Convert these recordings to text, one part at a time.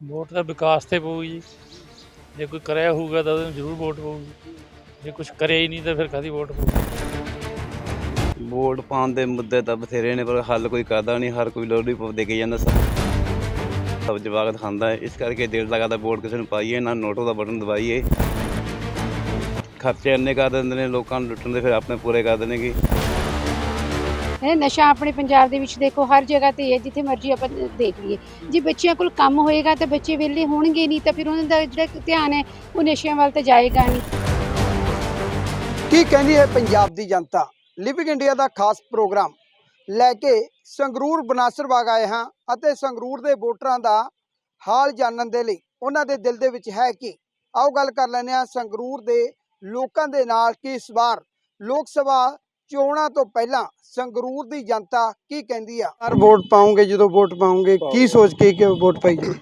Vote ਤਾਂ ਵਿਕਾਸ ਤੇ ਪਊਗੀ ਜੀ। ਜੇ ਕੋਈ ਕਰਿਆ ਹੋਊਗਾ ਤਾਂ ਉਹਨੂੰ ਜ਼ਰੂਰ ਵੋਟ ਪਊਗੀ। ਜੇ ਕੁਝ ਕਰਿਆ ਹੀ ਨਹੀਂ ਤਾਂ ਫਿਰ ਕਾਹਦੀ ਵੋਟ ਪਊ ਵੋਟ ਪਾਉਣ ਦੇ ਮੁੱਦੇ ਤਾਂ ਬਥੇਰੇ ਨੇ, ਪਰ ਹੱਲ ਕੋਈ ਕਰਦਾ ਨਹੀਂ, ਹਰ ਕੋਈ ਲੋੜੀ ਪ ਦੇ ਕੇ ਜਾਂਦਾ ਸਭ। ਸਭ ਜਵਾਬ ਖਾਂਦਾ ਇਸ ਕਰਕੇ ਦਿਲ ਲਗਾਦਾ ਵੋਟ ਕਿਸੇ ਨੂੰ ਪਾਈਏ, ਨਾ ਨੋਟੋ ਦਾ ਬਟਨ ਦਬਾਈਏ। ਖਰਚੇ ਇੰਨੇ ਕਰ ਦਿੰਦੇ ਨੇ, ਲੋਕਾਂ ਨੂੰ ਲੁੱਟਣ ਦੇ ਫਿਰ ਆਪਣੇ ਪੂਰੇ ਕਰ ਦੇਣਗੇ। ਹੈ ਨਸ਼ਾ ਆਪਣੇ ਪੰਜਾਬ ਦੇ ਵਿੱਚ ਦੇਖੋ, ਹਰ ਜਗ੍ਹਾ ਤੇ ਹੈ, ਜਿੱਥੇ ਮਰਜ਼ੀ ਆਪਾਂ ਦੇਖ ਲਈਏ। ਜੇ ਬੱਚਿਆਂ ਕੋਲ ਕੰਮ ਹੋਏਗਾ ਤਾਂ ਬੱਚੇ ਵਿਹਲੇ ਹੋਣਗੇ ਨਹੀਂ, ਤਾਂ ਫਿਰ ਉਹਨਾਂ ਦਾ ਜਿਹੜਾ ਧਿਆਨ ਹੈ, ਉਹ ਨਸ਼ਿਆਂ ਵੱਲ ਤਾਂ ਜਾਏਗਾ ਨਹੀਂ। ਕੀ ਕਹਿੰਦੀ ਹੈ ਪੰਜਾਬ ਦੀ ਜਨਤਾ? ਲਿਵਿੰਗ ਇੰਡੀਆ ਦਾ ਖਾਸ ਪ੍ਰੋਗਰਾਮ ਲੈ ਕੇ ਸੰਗਰੂਰ ਬਨਾਸਰ ਬਾਗ ਆਏ ਹਾਂ ਅਤੇ ਸੰਗਰੂਰ ਦੇ ਵੋਟਰਾਂ ਦਾ ਹਾਲ ਜਾਣਨ ਦੇ ਲਈ ਉਹਨਾਂ ਦੇ ਦਿਲ ਦੇ ਵਿੱਚ ਹੈ ਕਿ? ਆਓ ਗੱਲ ਕਰ ਲੈਂਦੇ ਹਾਂ ਸੰਗਰੂਰ ਦੇ ਲੋਕਾਂ ਦੇ ਨਾਲ, ਕਿ ਇਸ ਵਾਰ ਲੋਕ ਸਭਾ ਚੋਣਾਂ ਤੋਂ ਪਹਿਲਾਂ ਸੰਗਰੂਰ ਦੀ ਜਨਤਾ ਕੀ ਕਹਿੰਦੀ ਆ? ਹਰ ਵੋਟ ਪਾਉਂਗੇ ਜਦੋਂ ਵੋਟ ਪਾਉਂਗੇ ਕੀ ਸੋਚ ਕੇ ਕਿ ਵੋਟ ਪਾਈ ਜੀ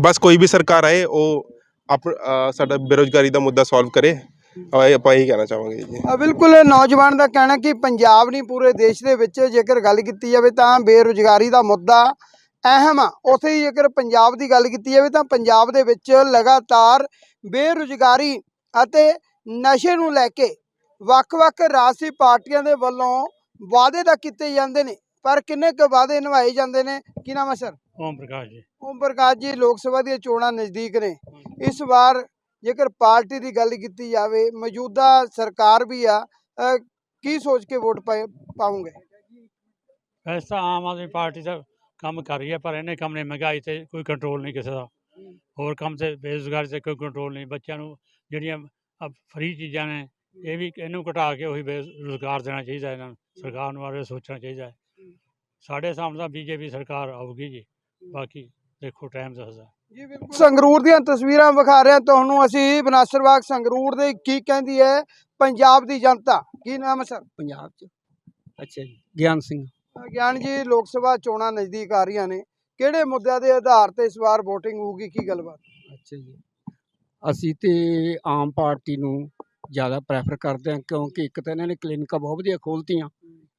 ਬਸ ਕੋਈ ਵੀ ਸਰਕਾਰ ਆਏ ਉਹ ਆਪ ਸਾਡਾ ਬੇਰੋਜ਼ਗਾਰੀ ਦਾ ਮੁੱਦਾ ਸੋਲਵ ਕਰੇ। ਆਪਾਂ ਇਹੀ ਕਹਿਣਾ ਚਾਹਾਂਗੇ ਜੀ। ਆ ਬਿਲਕੁਲ ਨੌਜਵਾਨ ਦਾ ਕਹਿਣਾ ਕਿ ਪੰਜਾਬ ਨਹੀਂ ਪੂਰੇ ਦੇਸ਼ ਦੇ ਵਿੱਚ ਜੇਕਰ ਗੱਲ ਕੀਤੀ ਜਾਵੇ ਤਾਂ ਬੇਰੁਜ਼ਗਾਰੀ ਦਾ ਮੁੱਦਾ ਅਹਿਮ ਆ। ਉੱਥੇ ਹੀ ਜੇਕਰ ਪੰਜਾਬ ਦੀ ਗੱਲ ਕੀਤੀ ਜਾਵੇ ਤਾਂ ਪੰਜਾਬ ਦੇ ਵਿੱਚ ਲਗਾਤਾਰ ਬੇਰੁਜ਼ਗਾਰੀ ਅਤੇ ਨਸ਼ੇ ਨੂੰ ਲੈ ਕੇ ਵੱਖ-ਵੱਖ ਰਾਜਸੀ ਪਾਰਟੀਆਂ ਦੇ ਵੱਲੋਂ ਵਾਅਦੇ ਤਾਂ ਕੀਤੇ ਜਾਂਦੇ ਨੇ ਪਰ ਕਿੰਨੇ ਕੁ ਵਾਅਦੇ ਨਿਭਾਏ ਜਾਂਦੇ ਨੇ? ਕੀ ਨਾਮ ਹੈ ਸਰ ਓਮ ਪ੍ਰਕਾਸ਼ ਜੀ। ਓਮ ਪ੍ਰਕਾਸ਼ ਜੀ ਲੋਕ ਸਭਾ ਦੀਆਂ ਚੋਣਾਂ ਨਜ਼ਦੀਕ ਨੇ। ਇਸ ਵਾਰ ਜੇਕਰ ਪਾਰਟੀ ਦੀ ਗੱਲ ਕੀਤੀ ਜਾਵੇ ਮੌਜੂਦਾ ਸਰਕਾਰ ਵੀ ਆ ਕੀ ਸੋਚ ਕੇ ਵੋਟ ਪਾਏ ਪਾਉਂਗੇ? ਵੈਸੇ ਤਾਂ ਆਮ ਆਦਮੀ ਪਾਰਟੀ ਦਾ ਕੰਮ ਕਰ ਰਹੀ ਹੈ ਪਰ ਇਹਨੇ ਕੰਮ ਨੇ ਮਹਿੰਗਾਈ ਤੇ ਕੋਈ ਕੰਟਰੋਲ ਨਹੀਂ ਕਿਸੇ ਦਾ। ਹੋਰ ਕੰਮ ਤੇ ਬੇਰੁਜ਼ਗਾਰੀ ਤੇ ਕੋਈ ਕੰਟਰੋਲ ਨਹੀਂ ਬੱਚਿਆਂ ਨੂੰ ਜਿਹੜੀਆਂ ਫ੍ਰੀ ਚੀਜ਼ਾਂ ਨੇ ਇਹ ਵੀ ਇਹਨੂੰ ਘਟਾ ਕੇ ਉਹੀ ਬੇਰੁਜ਼ਗਾਰ ਦੇਣਾ ਚਾਹੀਦਾ ਇਹਨਾਂ ਨੂੰ ਸਰਕਾਰ ਨੂੰ ਬਾਰੇ ਸੋਚਣਾ ਚਾਹੀਦਾ ਹੈ। ਸਾਡੇ ਸਾਹਮਣੇ ਤਾਂ ਬੀਜੇਪੀ ਸਰਕਾਰ ਆਊਗੀ ਜੀ ਬਾਕੀ ਦੇਖੋ ਟਾਈਮ ਦੱਸਦਾ। ਜੀ ਬਿਲਕੁਲ। ਸੰਗਰੂਰ ਦੀਆਂ ਤਸਵੀਰਾਂ ਵਿਖਾ ਰਹੇ ਹਾਂ ਤੁਹਾਨੂੰ ਅਸੀਂ ਬਨਾਸਰਬਾਗ ਸੰਗਰੂਰ ਦੇ ਕੀ ਕਹਿੰਦੀ ਹੈ ਪੰਜਾਬ ਦੀ ਜਨਤਾ ਕੀ ਨਾਮ ਹੈ ਸਰ? ਪੰਜਾਬ ਚ। ਅੱਛਾ ਜੀ ਗਿਆਨ ਸਿੰਘ। ਗਿਆਨ ਜੀ ਲੋਕ ਸਭਾ ਚੋਣਾਂ ਨਜ਼ਦੀਕ ਆ ਰਹੀਆਂ ਨੇ ਕਿਹੜੇ ਮੁੱਦਿਆਂ ਦੇ ਆਧਾਰ ਤੇ ਇਸ ਵਾਰ VOTING ਹੋਊਗੀ ਕੀ ਗੱਲਬਾਤ? ਅੱਛਾ ਜੀ। ਅਸੀਂ ਤੇ ਆਮ ਪਾਰਟੀ ਨੂੰ ਜ਼ਿਆਦਾ ਪ੍ਰੈਫਰ ਕਰਦੇ ਹਾਂ ਕਿਉਂਕਿ ਇੱਕ ਤਾਂ ਇਹਨਾਂ ਨੇ ਕਲੀਨਿਕਾਂ ਬਹੁਤ ਵਧੀਆ ਖੋਲ੍ਹਤੀਆਂ।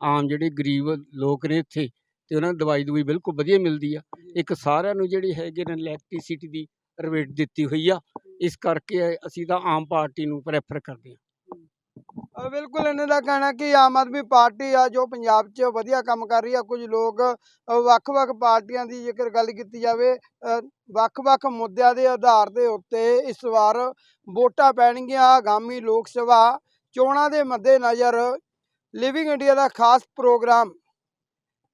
ਆਮ ਜਿਹੜੇ ਗਰੀਬ ਲੋਕ ਨੇ ਇੱਥੇ ਤੇ ਉਹਨਾਂ ਨੂੰ ਦਵਾਈ ਦਵਾਈ ਬਿਲਕੁਲ ਵਧੀਆ ਮਿਲਦੀ ਆ। ਇੱਕ ਸਾਰਿਆਂ ਨੂੰ ਜਿਹੜੀ ਹੈਗੇ ਨੇ ਇਲੈਕਟ੍ਰਿਸਿਟੀ ਦੀ ਰੇਟ ਦਿੱਤੀ ਹੋਈ ਆ। ਇਸ ਕਰਕੇ ਅਸੀਂ ਤਾਂ ਆਮ ਪਾਰਟੀ ਨੂੰ ਪ੍ਰੈਫਰ ਕਰਦੇ ਅਹ ਬਿਲਕੁਲ ਇਹਨਾਂ ਦਾ ਕਹਿਣਾ ਕਿ ਆਮ ਆਦਮੀ ਪਾਰਟੀ ਆ ਜੋ ਪੰਜਾਬ 'ਚ ਵਧੀਆ ਕੰਮ ਕਰ ਰਹੀ ਆ, ਕੁਝ ਲੋਕ ਵੱਖ-ਵੱਖ ਪਾਰਟੀਆਂ ਦੀ ਜੇਕਰ ਗੱਲ ਕੀਤੀ ਜਾਵੇ ਵੱਖ-ਵੱਖ ਮੁੱਦਿਆਂ ਦੇ ਆਧਾਰ ਦੇ ਉੱਤੇ ਇਸ ਵਾਰ ਵੋਟਾਂ ਪੈਣਗੀਆਂ ਆਗਾਮੀ ਲੋਕ ਸਭਾ ਚੋਣਾਂ ਦੇ ਮੱਦੇਨਜ਼ਰ ਲਿਵਿੰਗ ਇੰਡੀਆ ਦਾ ਖਾਸ ਪ੍ਰੋਗਰਾਮ।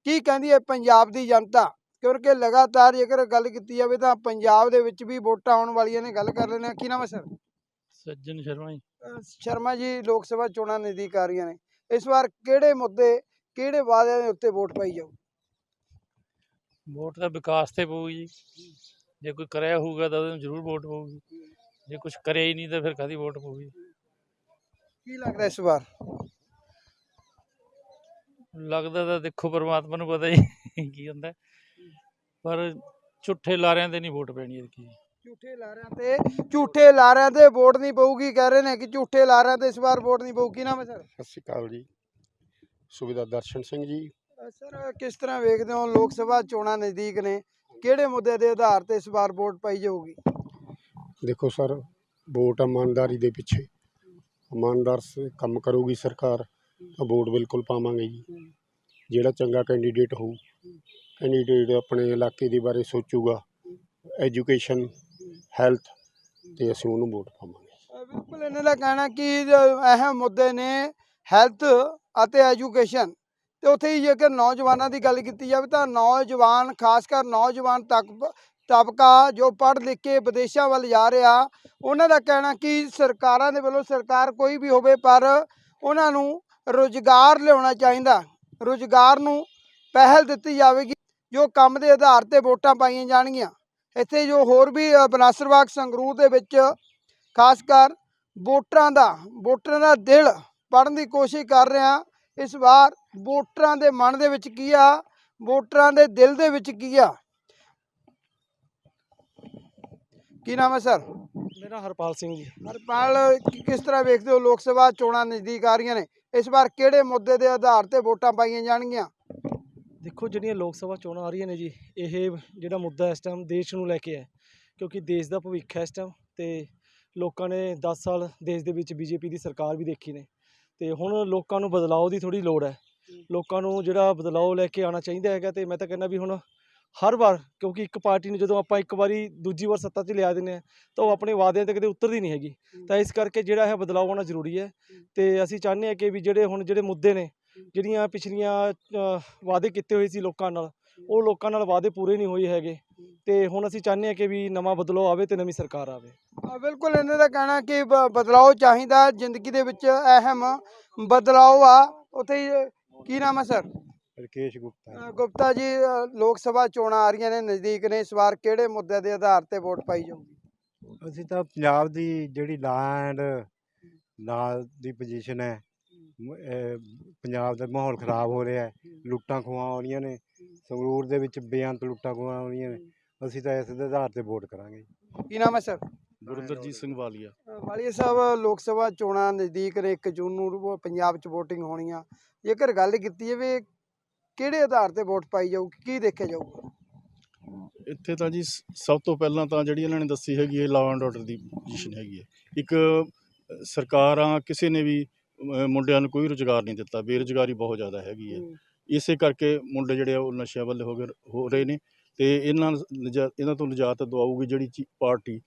ਕੀ ਕਹਿੰਦੀ ਹੈ ਪੰਜਾਬ ਦੀ ਜਨਤਾ? ਕਿਉਂਕਿ ਲਗਾਤਾਰ ਜੇਕਰ ਗੱਲ ਕੀਤੀ ਜਾਵੇ ਤਾਂ ਪੰਜਾਬ ਦੇ ਵਿੱਚ ਵੀ ਵੋਟਾਂ ਆਉਣ ਵਾਲੀਆਂ ਨੇ, ਗੱਲ ਕਰ ਲੈਂਦੇ ਹਾਂ। ਕੀ ਨਾਮ ਹੈ ਸਰ? ਸੱਜਣ ਸ਼ਰਮਾ ਜੀ। ਸ਼ਰਮਾ ਜੀ ਲੋਕ ਸਭਾ ਚੋਣਾਂ ਨਜ਼ਦੀਕ ਆ ਰਹੀਆਂ ਨੇ। ਇਸ ਵਾਰ ਕਿਹੜੇ ਮੁੱਦੇ ਕਿਹੜੇ ਵਾਅਦਿਆਂ ਦੇ ਉੱਤੇ ਵੋਟ ਪਾਈ ਜਾਊ? ਵੋਟ ਤਾਂ ਵਿਕਾਸ ਤੇ ਪਊ ਜੀ। ਜੇ ਕੋਈ ਕਰਿਆ ਹੋਊਗਾ ਤਾਂ ਉਹਨੂੰ ਜ਼ਰੂਰ ਵੋਟ ਪਊਗੀ। ਜੇ ਕੁਝ ਕਰਿਆ ਹੀ ਨਹੀਂ ਤਾਂ ਫਿਰ ਕਾਹਦੀ ਵੋਟ ਪਊਗੀ? ਕੀ ਲੱਗਦਾ ਇਸ ਵਾਰ? ਲੱਗਦਾ ਤਾਂ ਦੇਖੋ ਪਰਮਾਤਮਾ ਨੂੰ ਪਤਾ ਹੀ ਕੀ ਹੁੰਦਾ। ਪਰ ਝੁੱਠੇ ਲਾਰਿਆਂ ਤੇ ਨਹੀਂ ਵੋਟ ਪੈਣੀ ਇਹਦੀ ਝੂਠੇ ਲਾਰਿਆਂ ਤੇ ਝੂਠੇ ਲਾਰਿਆਂ ਤੇ ਵੋਟ ਨਹੀਂ ਪਊਗੀ ਕਹਿ ਰਹੇ ਨੇ ਕਿ ਝੂਠੇ ਲਾਰਿਆਂ ਤੇ ਇਸ ਵਾਰ ਵੋਟ ਨਹੀਂ ਪਊ ਕੀ ਨਾਮ ਹੈ ਸਰ? ਸਤਿ ਸ਼੍ਰੀ ਅਕਾਲ ਜੀ। ਸੁਬੇਦਾਰ ਦਰਸ਼ਨ ਸਿੰਘ ਜੀ। ਸਰ ਕਿਸ ਤਰ੍ਹਾਂ ਵੇਖਦੇ ਹੋ ਲੋਕ ਸਭਾ ਚੋਣਾਂ ਨਜ਼ਦੀਕ ਨੇ? ਕਿਹੜੇ ਮੁੱਦੇ ਦੇ ਆਧਾਰ ਤੇ ਇਸ ਵਾਰ ਵੋਟ ਪਾਈ ਜਾਊਗੀ? ਦੇਖੋ ਸਰ ਵੋਟ ਇਮਾਨਦਾਰੀ ਦੇ ਪਿੱਛੇ। ਇਮਾਨਦਾਰ ਸ ਕੰਮ ਕਰੂਗੀ ਸਰਕਾਰ ਤਾਂ ਵੋਟ ਬਿਲਕੁਲ ਪਾਵਾਂਗੇ ਜੀ। ਜਿਹੜਾ ਚੰਗਾ ਕੈਂਡੀਡੇਟ ਹੋਊ ਕੈਂਡੀਡੇਟ ਆਪਣੇ ਇਲਾਕੇ ਦੇ ਬਾਰੇ ਸੋਚੂਗਾ। ਐਜੂਕੇਸ਼ਨ ਹੈਲਥ ਤੇ ਅਸੀਂ ਉਹਨੂੰ ਵੋਟ ਪਾਵਾਂਗੇ। ਬਿਲਕੁਲ ਇਹਨਾਂ ਦਾ ਕਹਿਣਾ ਕਿ ਅਹਿਮ ਮੁੱਦੇ ਨੇ ਹੈਲਥ ਅਤੇ ਐਜੂਕੇਸ਼ਨ ਤੇ ਉੱਥੇ ਹੀ ਜੇਕਰ ਨੌਜਵਾਨਾਂ ਦੀ ਗੱਲ ਕੀਤੀ ਜਾਵੇ ਤਾਂ ਨੌਜਵਾਨ, ਖਾਸ ਕਰ ਨੌਜਵਾਨ ਤੱਕ ਤਬਕਾ ਜੋ ਪੜ੍ਹ ਲਿਖ ਕੇ ਵਿਦੇਸ਼ਾਂ ਵੱਲ ਜਾ ਰਿਹਾ, ਉਹਨਾਂ ਦਾ ਕਹਿਣਾ ਕਿ ਸਰਕਾਰਾਂ ਦੇ ਵੱਲੋਂ ਸਰਕਾਰ ਕੋਈ ਵੀ ਹੋਵੇ ਪਰ ਉਹਨਾਂ ਨੂੰ ਰੁਜ਼ਗਾਰ ਲਿਆਉਣਾ ਚਾਹੀਦਾ। ਰੁਜ਼ਗਾਰ ਨੂੰ ਪਹਿਲ ਦਿੱਤੀ ਜਾਵੇਗੀ ਜੋ ਕੰਮ ਦੇ ਆਧਾਰ ਤੇ ਵੋਟਾਂ ਪਾਈਆਂ ਜਾਣਗੀਆਂ। ਇੱਥੇ ਜੋ ਹੋਰ ਵੀ ਅ, ਬਨਾਸਰਬਾਗ ਸੰਗਰੂਰ ਦੇ ਵਿੱਚ ਖਾਸ ਕਰ ਵੋਟਰਾਂ ਦਾ ਵੋਟਰਾਂ ਦਾ ਦਿਲ ਪੜਨ ਦੀ ਕੋਸ਼ਿਸ਼ ਕਰ ਰਹੇ ਇਸ ਵਾਰ ਵੋਟਰਾਂ ਦੇ ਮਨ ਦੇ ਵਿੱਚ ਕੀ ਆ? ਵੋਟਰਾਂ ਦੇ ਦਿਲ ਦੇ ਵਿੱਚ ਕੀ ਆ? ਕੀ ਨਾਮ ਹੈ ਸਰ? ਮੇਰਾ ਹਰਪਾਲ ਸਿੰਘ ਜੀ। ਹਰਪਾਲ ਕੀ- ਕਿਸ ਤਰ੍ਹਾਂ ਵੇਖਦੇ ਹੋ ਲੋਕ ਸਭਾ ਚੋਣਾਂ ਨਜ਼ਦੀਕ ਆ ਰਹੀਆਂ ਨੇ? ਇਸ ਵਾਰ ਕਿਹੜੇ ਮੁੱਦੇ ਦੇ ਆਧਾਰ ਤੇ ਵੋਟਾਂ ਪਾਈਆਂ ਜਾਣਗੀਆਂ? ਦੇਖੋ ਜਿਹੜੀਆਂ ਲੋਕ ਸਭਾ ਚੋਣਾਂ ਆ ਰਹੀਆਂ ਨੇ ਜੀ, ਇਹ ਜਿਹੜਾ ਮੁੱਦਾ ਇਸ ਟਾਈਮ ਦੇਸ਼ ਨੂੰ ਲੈ ਕੇ ਹੈ, ਕਿਉਂਕਿ ਦੇਸ਼ ਦਾ ਭਵਿੱਖ ਹੈ ਇਸ ਟਾਈਮ ਤੇ ਲੋਕਾਂ ਨੇ 10 ਸਾਲ ਦੇਸ਼ ਦੇ ਵਿੱਚ ਬੀਜੇਪੀ ਦੀ ਸਰਕਾਰ ਵੀ ਦੇਖੀ ਨੇ ਤੇ ਹੁਣ ਲੋਕਾਂ ਨੂੰ ਬਦਲਾਅ ਦੀ ਥੋੜੀ ਲੋੜ ਹੈ। ਲੋਕਾਂ ਨੂੰ ਜਿਹੜਾ ਬਦਲਾਅ ਲੈ ਕੇ ਆਉਣਾ ਚਾਹੀਦਾ ਹੈਗਾ ਤੇ ਮੈਂ ਤਾਂ ਕਹਿੰਦਾ ਵੀ ਹੁਣ ਹਰ ਵਾਰ, ਕਿਉਂਕਿ ਇੱਕ ਪਾਰਟੀ ਨੂੰ ਜਦੋਂ ਆਪਾਂ ਇੱਕ ਵਾਰੀ ਦੂਜੀ ਵਾਰ ਸੱਤਾ 'ਚ ਲਿਆ ਦਿੰਦੇ ਹਾਂ, ਤਾਂ ਉਹ ਆਪਣੇ ਵਾਅਦਿਆਂ ਤੇ ਕਦੇ ਉਤਰਦੀ ਨਹੀਂ ਹੈਗੀ। ਤਾਂ ਇਸ ਕਰਕੇ ਜਿਹੜਾ ਹੈ ਬਦਲਾਅ ਆਉਣਾ ਜ਼ਰੂਰੀ ਹੈ ਤੇ ਅਸੀਂ ਚਾਹੁੰਦੇ ਹਾਂ ਕਿ ਵੀ ਜਿਹੜੇ ਹੁਣ ਜਿਹੜੇ ਮੁੱਦੇ ਨੇ ਜਿਹੜੀਆਂ ਪਿਛਲੀਆਂ ਵਾਅਦੇ ਕੀਤੇ ਹੋਏ ਸੀ ਲੋਕਾਂ ਨਾਲ ਉਹ ਲੋਕਾਂ ਨਾਲ ਵਾਅਦੇ ਪੂਰੇ ਨਹੀਂ ਹੋਏ ਹੈਗੇ। ਤੇ ਹੁਣ ਅਸੀਂ ਚਾਹੁੰਦੇ ਹਾਂ ਕਿ ਵੀ ਨਵਾਂ ਬਦਲਾਅ ਆਵੇ ਤੇ ਨਵੀਂ ਸਰਕਾਰ ਆਵੇ। ਬਿਲਕੁਲ ਇਹਨਾਂ ਦਾ ਕਹਿਣਾ ਕਿ ਬਦਲਾਓ ਚਾਹੀਦਾ ਜ਼ਿੰਦਗੀ ਦੇ ਵਿੱਚ ਅਹਿਮ ਬਦਲਾਓ ਆ। ਉੱਥੇ ਕੀ ਨਾਮ ਹੈ ਸਰ? ਰਕੇਸ਼ ਗੁਪਤਾ। ਗੁਪਤਾ ਜੀ ਲੋਕ ਸਭਾ ਚੋਣਾਂ ਆ ਰਹੀਆਂ ਨੇ ਨਜ਼ਦੀਕ ਨੇ। ਇਸ ਵਾਰ ਕਿਹੜੇ ਮੁੱਦਿਆਂ ਦੇ ਆਧਾਰ ਤੇ ਵੋਟ ਪਾਈ ਜਾਊਗੀ? ਅਸੀਂ ਤਾਂ ਪੰਜਾਬ ਦੀ ਜਿਹੜੀ ਲੈਂਡ ਲਾ ਦੀ ਪੋਜੀਸ਼ਨ ਹੈ ਪੰਜਾਬ ਦਾ ਮਾਹੌਲ ਖਰਾਬ ਹੋ ਰਿਹਾ ਹੈ। ਲੁੱਟਾਂ ਖੋਹਾਂ ਹੋ ਰਹੀਆਂ ਨੇ। ਸੰਗਰੂਰ ਦੇ ਵਿੱਚ ਬੇਅੰਤ ਲੁੱਟਾਂ ਖੋਹਾਂ ਹੋ ਰਹੀਆਂ ਨੇ। ਅਸੀਂ ਤਾਂ ਇਸ ਦੇ ਆਧਾਰ ਤੇ ਵੋਟ ਕਰਾਂਗੇ। ਕੀ ਨਾਮ ਹੈ ਸਰ? ਗੁਰਿੰਦਰਜੀਤ ਸਿੰਘ ਵਾਲੀਆ। ਵਾਲੀਆ ਸਾਹਿਬ ਲੋਕ ਸਭਾ ਚੋਣਾਂ ਨਜ਼ਦੀਕ ਨੇ 1 ਜੂਨ ਨੂੰ ਪੰਜਾਬ 'ਚ VOTING ਹੋਣੀ ਆ ਜੇਕਰ ਗੱਲ ਕੀਤੀ ਜਾਵੇ ਕਿਹੜੇ ਆਧਾਰ ਤੇ ਵੋਟ ਪਾਈ ਜਾਊਗੀ ਕੀ ਦੇਖਿਆ ਜਾਊਗਾ? ਇੱਥੇ ਤਾਂ ਜੀ ਸਭ ਤੋਂ ਪਹਿਲਾਂ ਤਾਂ ਜਿਹੜੀ ਇਹਨਾਂ ਨੇ ਦੱਸੀ ਹੈਗੀ ਹੈ ਲਾਅ ਐਂਡ ਆਰਡਰ ਦੀ ਪੋਜੀਸ਼ਨ ਹੈਗੀ ਹੈ। ਇੱਕ ਸਰਕਾਰਾਂ ਕਿਸੇ ਨੇ ਵੀ ਮੁੰਡਿਆਂ ਨੂੰ ਕੋਈ ਰੁਜ਼ਗਾਰ ਨਹੀਂ ਦਿੱਤਾ ਬੇਰੁਜ਼ਗਾਰੀ ਬਹੁਤ ਜ਼ਿਆਦਾ ਹੈਗੀ ਹੈ। ਇਸੇ ਕਰਕੇ ਮੁੰਡੇ ਜਿਹੜੇ ਆ ਉਹ ਨਸ਼ਿਆਂ ਵੱਲ ਹੋ ਗਏ ਹੋ ਰਹੇ ਨੇ ਤੇ ਇਹਨਾਂ ਨਿਜਾ- ਇਹਨਾਂ ਤੋਂ ਨਿਜਾਤ ਦਵਾਊਗੀ ਜਿਹੜੀ ਚੀ- ਪਾਰਟੀ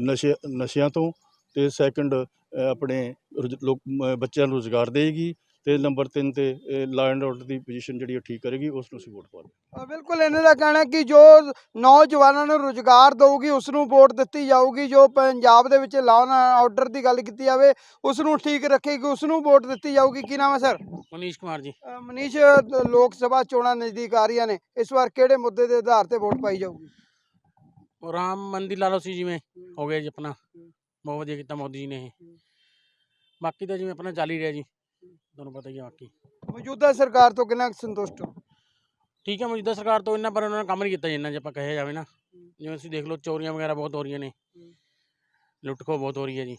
ਨਸ਼ੇ ਨਸ਼ਿਆਂ ਤੋਂ ਤੇ ਸੈਕੰਡ ਆਪਣੇ ਰੁਜ਼- ਲੋਕ ਮ- ਬੱਚਿਆਂ ਨੂੰ ਰੁਜ਼ਗਾਰ ਦੇਗੀ ਤੇ ਨੰਬਰ 3 ਤੇ ਲਾਅ ਐਂਡ ਆਰਡਰ ਦੀ ਪੋਜੀਸ਼ਨ ਜਿਹੜੀ ਉਹ ਠੀਕ ਕਰੇਗੀ ਉਸ ਨੂੰ ਅਸੀਂ ਵੋਟ ਪਾਵਾਂਗੇ ਬਿਲਕੁਲ ਇਹਨਾਂ ਦਾ ਕਹਿਣਾ ਕਿ ਜੋ ਨੌਜਵਾਨਾਂ ਨੂੰ ਰੁਜ਼ਗਾਰ ਦਊਗੀ ਉਸ ਨੂੰ ਵੋਟ ਦਿੱਤੀ ਜਾਊਗੀ ਜੋ ਪੰਜਾਬ ਦੇ ਵਿੱਚ ਲਾਅ ਐਂਡ ਆਰਡਰ ਦੀ ਗੱਲ ਕੀਤੀ ਜਾਵੇ ਉਸ ਨੂੰ ਠੀਕ ਰੱਖੇਗੀ ਉਸ ਨੂੰ ਵੋਟ ਦਿੱਤੀ ਜਾਊਗੀ। ਕੀ ਨਾਮ ਹੈ ਸਰ? ਮਨੀਸ਼ ਕੁਮਾਰ ਜੀ। ਮਨੀਸ਼ ਲੋਕ ਸਭਾ ਚੋਣਾਂ ਨਜ਼ਦੀਕ ਆ ਰਹੀਆਂ ਨੇ ਇਸ ਵਾਰ ਕਿਹੜੇ ਮੁੱਦੇ ਦੇ ਆਧਾਰ ਤੇ ਵੋਟ ਪਾਈ ਜਾਊਗੀ? ਰਾਮ ਮੰਦਿਰ ਲਾ ਲਓ ਸੀ ਜਿਵੇਂ ਹੋ ਗਿਆ ਜੀ ਆਪਣਾ। ਬਹੁਤ ਵਧੀਆ ਕੀਤਾ ਮੋਦੀ ਜੀ ਨੇ ਇਹ। ਬਾਕੀ ਤਾਂ ਜਿਵੇਂ ਆਪਣਾ ਚੱਲ ਹੀ ਰਿਹਾ ਜੀ। ਤੁਹਾਨੂੰ ਪਤਾ ਹੀ ਹੈ ਬਾਕੀ। ਮੌਜੂਦਾ ਸਰਕਾਰ ਤੋਂ ਕਿੰਨਾ ਕੁ ਸੰਤੁਸ਼ਟ ਹੋ? ਠੀਕ ਹੈ ਮੌਜੂਦਾ ਸਰਕਾਰ ਤੋਂ ਇੰਨਾ ਪਰ ਉਹਨਾਂ ਨੇ ਕੰਮ ਨਹੀਂ ਕੀਤਾ ਜਿੰਨਾ ਜੇ ਆਪਾਂ ਕਹਿਆ ਜਾਵੇ ਨਾ। ਜਿਵੇਂ ਤੁਸੀਂ ਦੇਖ ਲਓ ਚੋਰੀਆਂ ਵਗੈਰਾ ਬਹੁਤ ਹੋ ਰਹੀਆਂ ਨੇ। ਲੁੱਟ ਖੋਹ ਬਹੁਤ ਹੋ ਰਹੀ ਹੈ ਜੀ।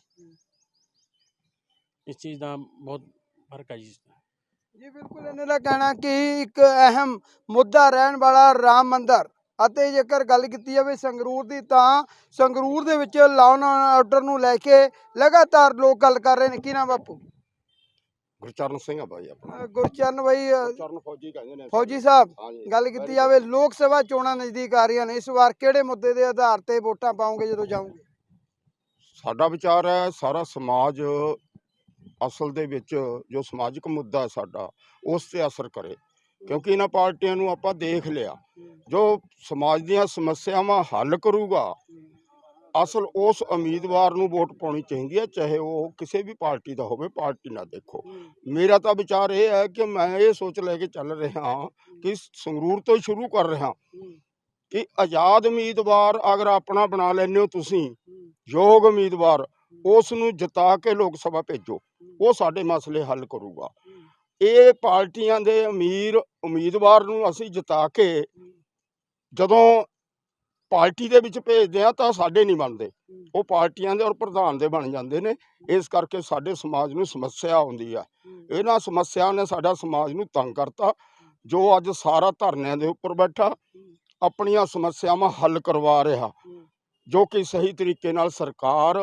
ਇਸ ਚੀਜ਼ ਦਾ ਬਹੁਤ ਫ਼ਰਕ ਹੈ ਜੀ। ਜੀ ਬਿਲਕੁਲ ਇਹਨਾਂ ਦਾ ਕਹਿਣਾ ਕਿ ਇੱਕ ਅਹਿਮ ਮੁੱਦਾ ਰਹਿਣ ਵਾਲਾ ਰਾਮ ਮੰਦਿਰ ਅਤੇ ਜੇਕਰ ਗੱਲ ਕੀਤੀ ਜਾਵੇ ਸੰਗਰੂਰ ਦੀ ਤਾਂ ਸੰਗਰੂਰ ਦੇ ਵਿੱਚ ਐਂਡ ਆਰਡਰ ਨੂੰ ਲੈ ਕੇ ਲਗਾਤਾਰ ਲੋਕ ਗੱਲ ਕਰ ਰਹੇ ਨੇ। ਕੀ ਨਾਮ ਬਾਪੂ? ਗੁਰਚਰਨ ਸਿੰਘ ਆ ਬਾਈ ਆਪਣਾ। ਅ, ਗੁਰਚਰਨ ਬਾਈ ਅ, ਗੁਰਚਰਨ ਫੌਜੀ ਕਹਿੰਦੇ ਨੇ ਫੌਜੀ ਸਾਹਿਬ ਹਾਂਜੀ ਗੱਲ ਕੀਤੀ ਜਾਵੇ ਲੋਕ ਸਭਾ ਚੋਣਾਂ ਨਜ਼ਦੀਕ ਆ ਰਹੀਆਂ ਨੇ ਇਸ ਵਾਰ ਕਿਹੜੇ ਮੁੱਦੇ ਦੇ ਆਧਾਰ ਤੇ ਵੋਟਾਂ ਪਾਉਂਗੇ ਜਦੋਂ ਜਾਓਗੇ? ਸਾਡਾ ਵਿਚਾਰ ਹੈ ਸਾਰਾ ਸਮਾਜ ਅਸਲ ਦੇ ਵਿੱਚ ਜੋ ਸਮਾਜਿਕ ਮੁੱਦਾ ਹੈ ਸਾਡਾ ਉਸ ਤੇ ਅਸਰ ਕਰੇ। ਕਿਉਂਕਿ ਇਹਨਾਂ ਪਾਰਟੀਆਂ ਨੂੰ ਆਪਾਂ ਦੇਖ ਲਿਆ। ਜੋ ਸਮਾਜ ਦੀਆਂ ਸਮੱਸਿਆਵਾਂ ਹੱਲ ਕਰੂਗਾ ਅਸਲ ਉਸ ਉਮੀਦਵਾਰ ਨੂੰ ਵੋਟ ਪਾਉਣੀ ਚਾਹੀਦੀ ਹੈ ਚਾਹੇ ਉਹ ਕਿਸੇ ਵੀ ਪਾਰਟੀ ਦਾ ਹੋਵੇ ਪਾਰਟੀ ਨਾ ਦੇਖੋ। ਮੇਰਾ ਤਾਂ ਵਿਚਾਰ ਇਹ ਹੈ ਕਿ ਮੈਂ ਇਹ ਸੋਚ ਲੈ ਕੇ ਚੱਲ ਰਿਹਾ ਹਾਂ ਕਿ ਸੰਗਰੂਰ ਤੋਂ ਸ਼ੁਰੂ ਕਰ ਰਿਹਾ। ਕਿ ਆਜ਼ਾਦ ਉਮੀਦਵਾਰ ਅਗਰ ਆਪਣਾ ਬਣਾ ਲੈਂਦੇ ਹੋ ਤੁਸੀਂ ਯੋਗ ਉਮੀਦਵਾਰ ਉਸ ਨੂੰ ਜਿਤਾ ਕੇ ਲੋਕ ਸਭਾ ਭੇਜੋ ਉਹ ਸਾਡੇ ਮਸਲੇ ਹੱਲ ਕਰੂਗਾ। ਇਹ ਪਾਰਟੀਆਂ ਦੇ ਅਮੀਰ ਉਮੀਦਵਾਰ ਨੂੰ ਅਸੀਂ ਜਿਤਾ ਕੇ ਜਦੋਂ ਪਾਰਟੀ ਦੇ ਵਿੱਚ ਭੇਜਦੇ ਆ ਤਾਂ ਸਾਡੇ ਨਹੀਂ ਬਣਦੇ। ਉਹ ਪਾਰਟੀਆਂ ਦੇ ਔਰ ਪ੍ਰਧਾਨ ਦੇ ਬਣ ਜਾਂਦੇ ਨੇ। ਇਸ ਕਰਕੇ ਸਾਡੇ ਸਮਾਜ ਨੂੰ ਸਮੱਸਿਆ ਆਉਂਦੀ ਆ। ਇਹਨਾਂ ਸਮੱਸਿਆ ਨੇ ਸਾਡਾ ਸਮਾਜ ਨੂੰ ਤੰਗ ਕਰਤਾ। ਜੋ ਅੱਜ ਸਾਰਾ ਧਰਨਿਆਂ ਦੇ ਉੱਪਰ ਬੈਠਾ ਆਪਣੀਆਂ ਸਮੱਸਿਆਵਾਂ ਹੱਲ ਕਰਵਾ ਰਿਹਾ। ਜੋ ਕਿ ਸਹੀ ਤਰੀਕੇ ਨਾਲ ਸਰਕਾਰ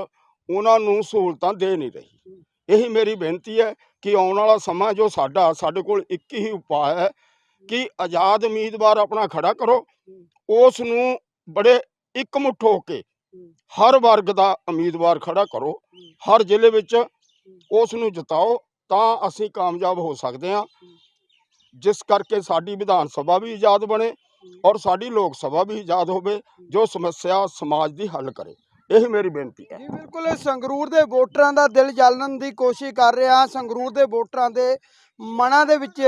ਉਹਨਾਂ ਨੂੰ ਸਹੂਲਤਾਂ ਦੇ ਨਹੀਂ ਰਹੀ। ਇਹੀ ਮੇਰੀ ਬੇਨਤੀ ਹੈ ਕਿ ਆਉਣ ਵਾਲਾ ਸਮਾਂ ਜੋ ਸਾਡਾ ਸਾਡੇ ਕੋਲ ਇੱਕ ਹੀ ਉਪਾਅ ਹੈ ਕਿ ਆਜ਼ਾਦ ਉਮੀਦਵਾਰ ਆਪਣਾ ਖੜਾ ਕਰੋ। ਉਸ ਨੂੰ ਬੜੇ ਇਕਮੁੱਠ ਹੋ ਕੇ ਹਰ ਵਰਗ ਦਾ ਉਮੀਦਵਾਰ ਖੜਾ ਕਰੋ ਹਰ ਜ਼ਿਲ੍ਹੇ ਵਿੱਚ ਉਸ ਨੂੰ ਜਿਤਾਓ ਤਾਂ ਅਸੀਂ ਕਾਮਯਾਬ ਹੋ ਸਕਦੇ ਹਾਂ। ਜਿਸ ਕਰਕੇ ਸਾਡੀ ਵਿਧਾਨ ਸਭਾ ਵੀ ਆਜ਼ਾਦ ਬਣੇ ਔਰ ਸਾਡੀ ਲੋਕ ਸਭਾ ਵੀ ਆਜ਼ਾਦ ਹੋਵੇ ਜੋ ਸਮੱਸਿਆ ਸਮਾਜ ਦੀ ਹੱਲ ਕਰੇ। ਇਹ ਮੇਰੀ ਬੇਨਤੀ ਹੈ। ਜੀ ਬਿਲਕੁਲ ਸੰਗਰੂਰ ਦੇ ਵੋਟਰਾਂ ਦਾ ਦਿਲ ਜਾਣਨ ਦੀ ਕੋਸ਼ਿਸ਼ ਕਰ ਰਿਹਾ ਸੰਗਰੂਰ ਦੇ ਵੋਟਰਾਂ ਦੇ ਮਨਾਂ ਦੇ ਵਿੱਚ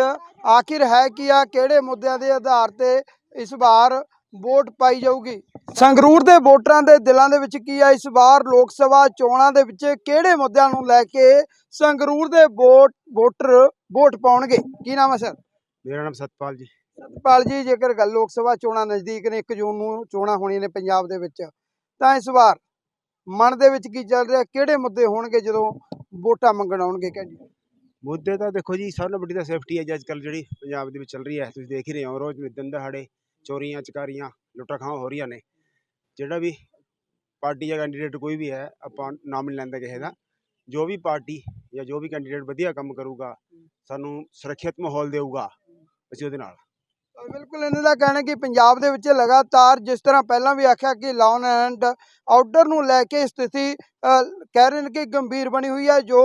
ਆਖਿਰ ਹੈ ਕੀ ਆ ਕਿਹੜੇ ਮੁੱਦਿਆਂ ਦੇ ਆਧਾਰ ਤੇ ਇਸ ਵਾਰ ਵੋਟ ਪਾਈ ਜਾਊਗੀ। ਸੰਗਰੂਰ ਦੇ ਵੋਟਰਾਂ ਦੇ ਦਿਲਾਂ ਦੇ ਵਿੱਚ ਕੀ ਆ? ਇਸ ਵਾਰ ਲੋਕ ਸਭਾ ਚੋਣਾਂ ਦੇ ਵਿੱਚ ਕਿਹੜੇ ਮੁੱਦਿਆਂ ਨੂੰ ਲੈ ਕੇ ਸੰਗਰੂਰ ਦੇ ਵੋਟ ਵੋਟਰ ਵੋਟ ਪਾਉਣਗੇ? ਕੀ ਨਾਮ ਹੈ ਸਰ? ਮੇਰਾ ਨਾਮ ਸਤਪਾਲ ਜੀ। ਸਤਪਾਲ ਜੀ ਜੇਕਰ ਗੱਲ ਲੋਕ ਸਭਾ ਚੋਣਾਂ ਨਜ਼ਦੀਕ ਨੇ 1 ਜੂਨ ਨੂੰ ਚੋਣਾਂ ਹੋਣੀਆਂ ਨੇ ਪੰਜਾਬ ਦੇ ਵਿੱਚ ਤਾਂ ਇਸ ਵਾਰ ਮਨ ਦੇ ਵਿੱਚ ਕੀ ਚੱਲ ਰਿਹਾ? ਕਿਹੜੇ ਮੁੱਦੇ ਹੋਣਗੇ ਜਦੋਂ ਵੋਟਾਂ ਮੰਗਣ ਆਉਣਗੇ ਕੈਂਡੀਡੇਟ ਮੁੱਦੇ ਤਾਂ ਦੇਖੋ ਜੀ ਸਾਰਿਆਂ ਨਾਲੋਂ ਵੱਡੀ ਤਾਂ ਸੇਫਟੀ ਹੈ ਜੀ ਅੱਜ ਕੱਲ੍ਹ ਜਿਹੜੀ ਪੰਜਾਬ ਦੇ ਵਿੱਚ ਚੱਲ ਰਹੀ ਹੈ। ਤੁਸੀਂ ਦੇਖ ਹੀ ਰਹੇ ਹੋ ਰੋਜ਼ ਦਿਨ ਦਹਾੜੇ ਚੋਰੀਆਂ ਚਕਾਰੀਆਂ ਲੁੱਟਾਂ ਖੋਹਾਂ ਹੋ ਰਹੀਆਂ ਨੇ। ਜਿਹੜਾ ਵੀ ਪਾਰਟੀ ਜਾਂ ਕੈਂਡੀਡੇਟ ਕੋਈ ਵੀ ਹੈ ਆਪਾਂ ਨਾਮ ਨਹੀਂ ਲੈਂਦੇ ਕਿਸੇ ਦਾ। ਜੋ ਵੀ ਪਾਰਟੀ ਜਾਂ ਜੋ ਵੀ ਕੈਂਡੀਡੇਟ ਵਧੀਆ ਕੰਮ ਕਰੂਗਾ ਸਾਨੂੰ ਸੁਰੱਖਿਅਤ ਮਾਹੌਲ ਦੇਊਗਾ ਅਸੀਂ ਉਹਦੇ ਨਾਲ। ਬਿਲਕੁਲ ਇਹਨਾਂ ਦਾ ਕਹਿਣਾ ਕਿ ਪੰਜਾਬ ਦੇ ਵਿੱਚ ਲਗਾਤਾਰ ਜਿਸ ਤਰ੍ਹਾਂ ਪਹਿਲਾਂ ਵੀ ਆਖਿਆ ਕਿ ਲਾਅ ਐਂਡ ਆਰਡਰ ਨੂੰ ਲੈ ਕੇ ਸਥਿਤੀ ਕਹਿ ਰਹੇ ਨੇ ਕਿ ਗੰਭੀਰ ਬਣੀ ਹੋਈ ਹੈ ਜੋ